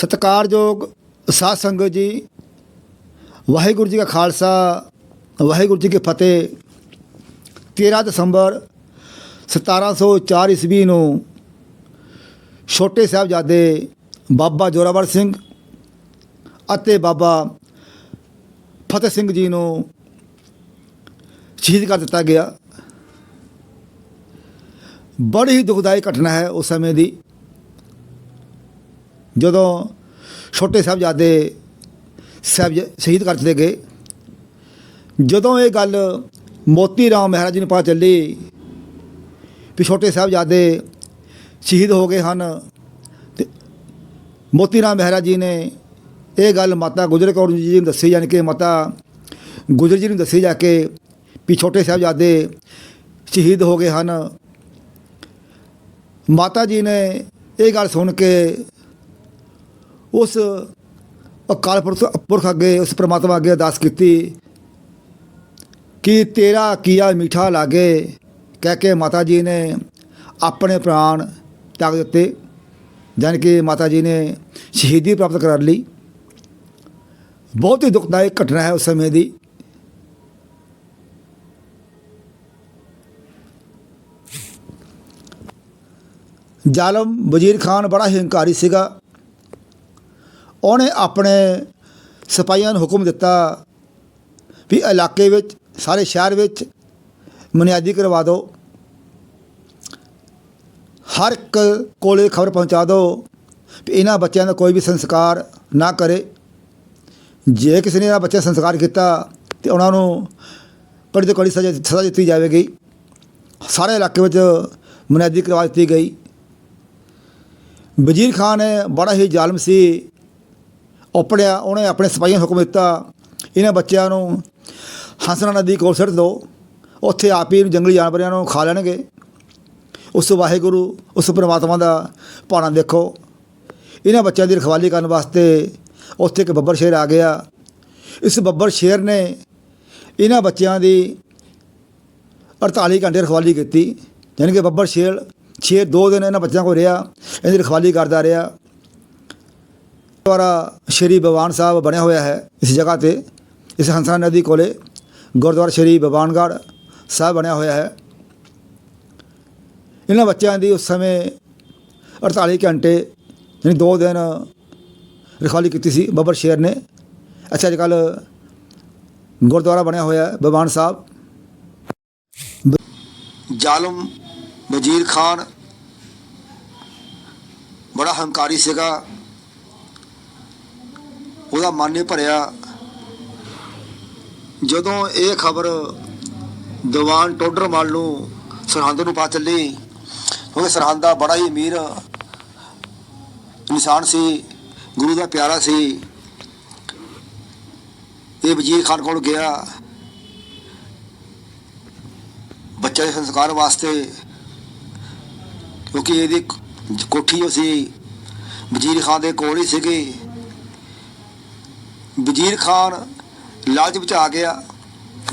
ਸਤਿਕਾਰਯੋਗ ਸਾਧ ਸੰਗਤ ਜੀ, ਵਾਹਿਗੁਰੂ ਜੀ ਕਾ ਖਾਲਸਾ, ਵਾਹਿਗੁਰੂ ਜੀ ਕੀ ਫਤਿਹ। 13 ਦਸੰਬਰ 1704 ਈਸਵੀ ਨੂੰ ਛੋਟੇ ਸਾਹਿਬਜ਼ਾਦੇ ਬਾਬਾ ਜੋਰਾਵਰ ਸਿੰਘ ਅਤੇ ਬਾਬਾ ਫਤਿਹ ਸਿੰਘ ਜੀ ਨੂੰ ਸ਼ਹੀਦ ਕਰ ਦਿੱਤਾ ਗਿਆ। ਬੜੀ ਹੀ ਦੁਖਦਾਈ ਘਟਨਾ ਹੈ ਉਸ ਸਮੇਂ ਦੀ। ਜਦੋਂ ਛੋਟੇ ਸਾਹਿਬਜ਼ਾਦੇ ਸਾਹਿਬ ਸ਼ਹੀਦ ਕਰ ਦਿੱਤੇ ਗਏ, ਜਦੋਂ ਇਹ ਗੱਲ ਮੋਤੀ ਰਾਮ ਮਹਾਰਾਜ ਜੀ ਨੂੰ ਪਤਾ ਚੱਲੀ ਵੀ ਛੋਟੇ ਸਾਹਿਬਜ਼ਾਦੇ ਸ਼ਹੀਦ ਹੋ ਗਏ ਹਨ ਤੇ ਮੋਤੀ ਰਾਮ ਮਹਾਰਾਜ ਜੀ ਨੇ ਇਹ ਗੱਲ ਮਾਤਾ ਗੁਜਰ ਕੌਰ ਜੀ ਨੂੰ ਦੱਸੀ ਜਾਣੀ ਕਿ ਮਾਤਾ ਗੁਜਰ ਜੀ ਨੂੰ ਦੱਸੀ ਜਾ ਕੇ ਵੀ ਛੋਟੇ ਸਾਹਿਬਜ਼ਾਦੇ ਸ਼ਹੀਦ ਹੋ ਗਏ ਹਨ। ਮਾਤਾ ਜੀ ਨੇ ਇਹ ਗੱਲ ਸੁਣ ਕੇ ਉਸ ਅਕਾਲ ਪੁਰਖ ਪੁਰਖ ਅੱਗੇ, ਉਸ ਪ੍ਰਮਾਤਮਾ ਅੱਗੇ ਅਰਦਾਸ ਕੀਤੀ ਕਿ ਤੇਰਾ ਕੀਆ ਮਿੱਠਾ ਲਾਗੇ, ਕਹਿ ਕੇ ਮਾਤਾ ਜੀ ਨੇ ਆਪਣੇ ਪ੍ਰਾਣ ਤਿਆਗ ਦਿੱਤੇ। ਜਾਣੀ ਕਿ ਮਾਤਾ ਜੀ ਨੇ ਸ਼ਹੀਦੀ ਪ੍ਰਾਪਤ ਕਰ ਲਈ। ਬਹੁਤ ਹੀ ਦੁਖਦਾਇਕ ਘਟਨਾ ਹੈ ਉਸ ਸਮੇਂ ਦੀ। ਜ਼ਾਲਮ ਵਜ਼ੀਰ ਖਾਨ ਬੜਾ ਹੀ ਹੰਕਾਰੀ ਸੀਗਾ। ਉਹਨੇ ਆਪਣੇ ਸਿਪਾਹੀਆਂ ਨੂੰ ਹੁਕਮ ਦਿੱਤਾ ਵੀ ਇਲਾਕੇ ਵਿੱਚ, ਸਾਰੇ ਸ਼ਹਿਰ ਵਿੱਚ ਬੁਨਿਆਦੀ ਕਰਵਾ ਦਿਓ। ਹਰ ਇੱਕ ਕੋਲੇ ਖਬਰ ਪਹੁੰਚਾ ਦਿਓ ਵੀ ਇਹਨਾਂ ਬੱਚਿਆਂ ਦਾ ਕੋਈ ਵੀ ਸੰਸਕਾਰ ਨਾ ਕਰੇ। ਜੇ ਕਿਸੇ ਨੇ ਇਹਨਾਂ ਬੱਚਿਆਂ ਦਾ ਸੰਸਕਾਰ ਕੀਤਾ ਤੇ ਉਹਨਾਂ ਨੂੰ ਕੜੀ ਤੋਂ ਕੜੀ ਸਜ਼ਾ ਸਜ਼ਾ ਦਿੱਤੀ ਜਾਵੇਗੀ। ਸਾਰੇ ਇਲਾਕੇ ਵਿੱਚ ਬੁਨਿਆਦੀ ਕਰਵਾ ਦਿੱਤੀ ਗਈ। ਵਜ਼ੀਰ ਖਾਨ ਬੜਾ ਹੀ ਜ਼ਾਲਮ ਸੀ ਓਪੜਿਆ ਉਹਨੇ ਆਪਣੇ ਸਿਪਾਹੀਆਂ ਨੂੰ ਹੁਕਮ ਦਿੱਤਾ। ਇਹਨਾਂ ਬੱਚਿਆਂ ਨੂੰ ਹੰਸਨਾ ਨਦੀ ਕੋਲ ਸਿੱਟ ਦਿਓ ਉੱਥੇ ਆਪ ਹੀ ਜੰਗਲੀ ਜਾਨਵਰਾਂ ਨੂੰ ਖਾ ਲੈਣਗੇ। ਉਸ ਵਾਹਿਗੁਰੂ, ਉਸ ਪਰਮਾਤਮਾ ਦਾ ਭਾਣਾ ਦੇਖੋ। ਇਹਨਾਂ ਬੱਚਿਆਂ ਦੀ ਰਖਵਾਲੀ ਕਰਨ ਵਾਸਤੇ ਉੱਥੇ ਇੱਕ ਬੱਬਰ ਸ਼ੇਰ ਆ ਗਿਆ। ਇਸ ਬੱਬਰ ਸ਼ੇਰ ਨੇ ਇਹਨਾਂ ਬੱਚਿਆਂ ਦੀ 48 ਘੰਟੇ ਰਖਵਾਲੀ ਕੀਤੀ। ਯਾਨੀ ਕਿ ਬੱਬਰ ਸ਼ੇਰ ਸ਼ੇਰ ਦੋ ਦਿਨ ਇਹਨਾਂ ਬੱਚਿਆਂ ਕੋਲ ਰਿਹਾ, ਇਹਦੀ ਰਖਵਾਲੀ ਕਰਦਾ ਰਿਹਾ। ਗੁਰਦੁਆਰਾ ਸ਼੍ਰੀ ਭਗਵਾਨ ਸਾਹਿਬ ਬਣਿਆ ਹੋਇਆ ਹੈ ਇਸ ਜਗ੍ਹਾ ਤੇ। ਇਸ ਹੰਸਾ ਨਦੀ ਕੋਲੇ ਗੁਰਦੁਆਰਾ ਸ਼੍ਰੀ ਭਗਵਾਨਗੜ੍ਹ ਸਾਹਿਬ ਬਣਿਆ ਹੋਇਆ ਹੈ। ਇਹਨਾਂ ਬੱਚਿਆਂ ਦੀ ਉਸ ਸਮੇਂ 48 ਘੰਟੇ ਯਾਨੀ ਦੋ ਦਿਨ ਰਖਵਾਲੀ ਕੀਤੀ ਸੀ ਬੱਬਰ ਸ਼ੇਰ ਨੇ। ਅੱਛਾ ਅੱਜ ਕੱਲ੍ਹ ਗੁਰਦੁਆਰਾ ਬਣਿਆ ਹੋਇਆ ਹੈ ਭਗਵਾਨ ਸਾਹਿਬ। ਜ਼ਾਲਮ ਵਜ਼ੀਰ ਖਾਨ ਬੜਾ ਹੰਕਾਰੀ ਸੀਗਾ। ਉਹਦਾ ਮਨ ਨਹੀਂ ਭਰਿਆ। ਜਦੋਂ ਇਹ ਖਬਰ ਦੀਵਾਨ ਟੋਡਰਮਲ ਨੂੰ ਸਰਹੰਦ ਨੂੰ ਪਾ ਚੱਲੀ ਕਿਉਂਕਿ ਸਰਹੰਦ ਦਾ ਬੜਾ ਹੀ ਅਮੀਰ ਇਨਸਾਨ ਸੀ, ਗੁਰੂ ਦਾ ਪਿਆਰਾ ਸੀ। ਇਹ ਵਜ਼ੀਰ ਖਾਨ ਕੋਲ ਗਿਆ। ਬੱਚੇ ਦੇ ਸੰਸਕਾਰ ਵਾਸਤੇ, ਕਿਉਂਕਿ ਇਹਦੀ ਕੋਠੀ ਉਹ ਸੀ, ਵਜ਼ੀਰ ਖਾਨ ਦੇ ਕੋਲ ਹੀ ਸੀਗੀ। ਵਜ਼ੀਰ ਖਾਨ ਲਾਲਚ ਵਿੱਚ ਆ ਗਿਆ।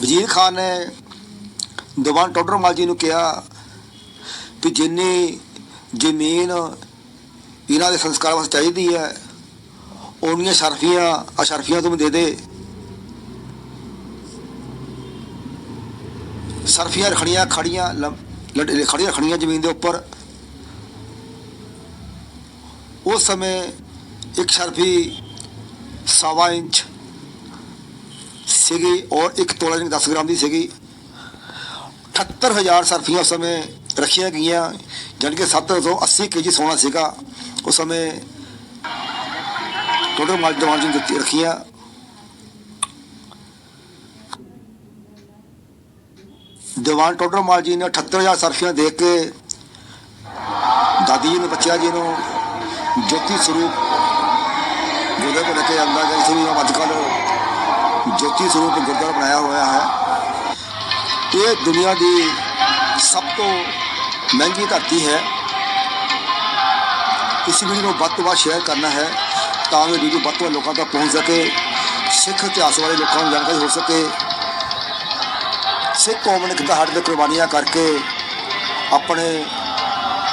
ਵਜ਼ੀਰ ਖਾਨ ਨੇ ਦੀਵਾਨ ਟੋਡਰਮਲ ਜੀ ਨੂੰ ਕਿਹਾ ਵੀ ਜਿੰਨੀ ਜ਼ਮੀਨ ਇਹਨਾਂ ਦੇ ਸੰਸਕਾਰ ਵਾਸਤੇ ਚਾਹੀਦੀ ਹੈ, ਉਹਨੀਆਂ ਸ਼ਰਫੀਆਂ ਅਸ਼ਰਫੀਆਂ ਤੁਮ ਦੇ ਦੇ। ਸਰਫੀਆਂ ਰਖੜੀਆਂ ਖੜੀਆਂ ਲੰ- ਲੜ- ਖੜੀਆਂ ਖੜੀਆਂ ਜ਼ਮੀਨ ਦੇ ਉੱਪਰ। ਉਸ ਸਮੇਂ ਇੱਕ ਸ਼ਰਫੀ ਸਵਾ ਇੰਚ ਸੀਗੀ ਔਰ ਇੱਕ ਤੋਲਾ ਜਿਹੀ 10 ਗ੍ਰਾਮ ਦੀ ਸੀਗੀ। 78000 ਸਰਫੀਆਂ ਉਸ ਸਮੇਂ ਰੱਖੀਆਂ ਗਈਆਂ, ਜਾਣੀ ਕਿ 780 ਕੇਜੀ ਸੋਨਾ ਸੀਗਾ। ਉਸ ਸਮੇਂ ਟੋਟਲ ਮਾਲ ਜਵਾਨ ਜੀ ਨੇ ਦਿੱਤੀ ਰੱਖੀਆਂ। ਦੀਵਾਨ ਟੋਡਰ ਮਾਲ ਜੀ ਨੇ 78000 ਸਰਫੀਆਂ ਦੇ ਕੇ ਦਾਦੀ ਜੀ ਨੂੰ, ਬੱਚਿਆਂ ਜੀ ਨੂੰ ਜੋਤੀ ਸਰੂਪ ਜਿਹਦੇ ਕੋਲ ਕੇ ਆਂਦਾ ਗਿਆ ਇਸ ਨੂੰ ਅੱਜ ਕੱਲ੍ਹ ਜੋਤੀ ਸਰੂਪ ਗੁਰਦੁਆਰਾ ਬਣਾਇਆ ਹੋਇਆ ਹੈ। ਇਹ ਦੁਨੀਆ ਦੀ ਸਭ ਤੋਂ ਮਹਿੰਗੀ ਧਰਤੀ ਹੈ। ਇਸ ਵੀਡੀਓ ਨੂੰ ਵੱਧ ਤੋਂ ਵੱਧ ਸ਼ੇਅਰ ਕਰਨਾ ਹੈ ਤਾਂ ਕਿ ਵੀਡੀਓ ਵੱਧ ਤੋਂ ਵੱਧ ਲੋਕਾਂ ਤੱਕ ਪਹੁੰਚ ਸਕੇ, ਸਿੱਖ ਇਤਿਹਾਸ ਬਾਰੇ ਲੋਕਾਂ ਨੂੰ ਜਾਣਕਾਰੀ ਹੋ ਸਕੇ। ਸਿੱਖ ਕੌਮ ਨੇ ਕਿੱਦਾਂ ਸਾਡੇ ਤੇ ਕੁਰਬਾਨੀਆਂ ਕਰਕੇ ਆਪਣੇ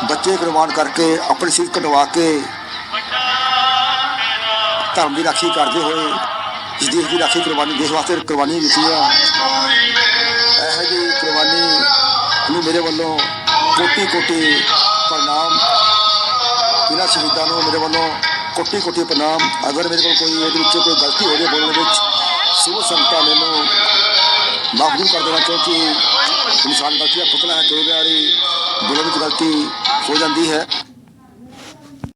ਬੱਚੇ ਕੁਰਬਾਨ ਕਰਕੇ, ਆਪਣੀ ਸਿਰ ਕਟਵਾ ਕੇ ਧਰਮ ਦੀ ਰਾਖੀ ਕਰਦੇ ਹੋਏ ਇਸ ਦੇਸ਼ ਦੀ ਰਾਖੀ ਕੁਰਬਾਨੀ ਦੇਸ਼ ਵਾਸਤੇ ਕੁਰਬਾਨੀ ਦਿੱਤੀ ਆ। ਇਹੋ ਜਿਹੀ ਕੁਰਬਾਨੀ ਨੂੰ ਮੇਰੇ ਵੱਲੋਂ ਕੋਟੀ ਕੋਟੀ ਪ੍ਰਣਾਮ। ਇਹਨਾਂ ਸ਼ਹੀਦਾਂ ਨੂੰ ਮੇਰੇ ਵੱਲੋਂ ਕੋਟੀ ਕੋਟੀ ਪ੍ਰਣਾਮ। ਅਗਰ ਮੇਰੇ ਕੋਲ ਕੋਈ ਇਹਦੇ ਵਿੱਚ ਕੋਈ ਗਲਤੀ ਹੋ ਜਾਏ ਬੋਲਣ ਵਿੱਚ, ਸੁਭ ਸੰਗਤਾਂ ਮੈਨੂੰ ਮਾਫ ਕਰ ਦੇਣਾ ਕਿਉਂਕਿ ਇਨਸਾਨ ਗਲਤੀ ਦਾ ਪੁਤਲਾ ਹੈ ਕਈ ਵਾਰੀ ਬੋਲਣ ਵਿੱਚ ਗਲਤੀ ਹੋ ਜਾਂਦੀ ਹੈ।